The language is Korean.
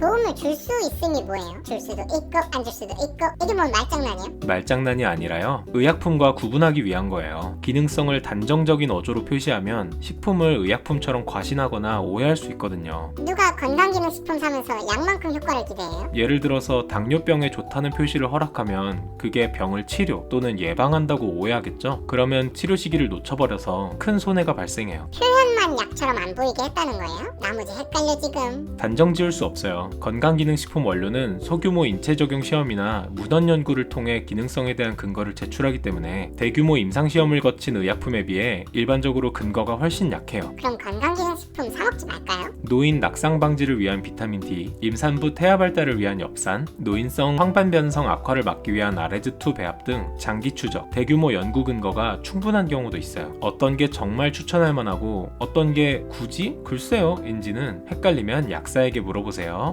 도움을 줄 수 있음이 뭐예요? 줄 수도 있고 안 줄 수도 있고 이게 뭔 말장난이야? 말장난이 아니라요. 의약품과 구분하기 위한 거예요. 기능성을 단정적인 어조로 표시하면 식품을 의약품처럼 과신하거나 오해할 수 있거든요. 누가 건강기능식품 사면서 약만큼 효과를 기대해요? 예를 들어서 당뇨병에 좋다는 표시를 허락하면 그게 병을 치료 또는 예방한다고 오해하겠죠? 그러면 치료 시기를 놓쳐버려서 큰 손해가 발생해요. 표현만 약처럼 안 보이게 했다는 거예요? 나머지 헷갈려 지금 단정 지을 수 없어요. 건강기능식품 원료는 소규모 인체 적용 시험이나 문헌 연구를 통해 기능성에 대한 근거를 제출하기 때문에 대규모 임상 시험을 거친 의약품에 비해 일반적으로 근거가 훨씬 약해요. 그럼 건강기능 식품 사 먹지 말까요? 노인 낙상 방지를 위한 비타민 D, 임산부 태아 발달을 위한 엽산, 노인성 황반변성 악화를 막기 위한 아레즈2 배합 등 장기 추적, 대규모 연구 근거가 충분한 경우도 있어요. 어떤 게 정말 추천할 만하고 어떤 게 굳이 글쎄요 인지는 헷갈리면 약사에게 물어보세요.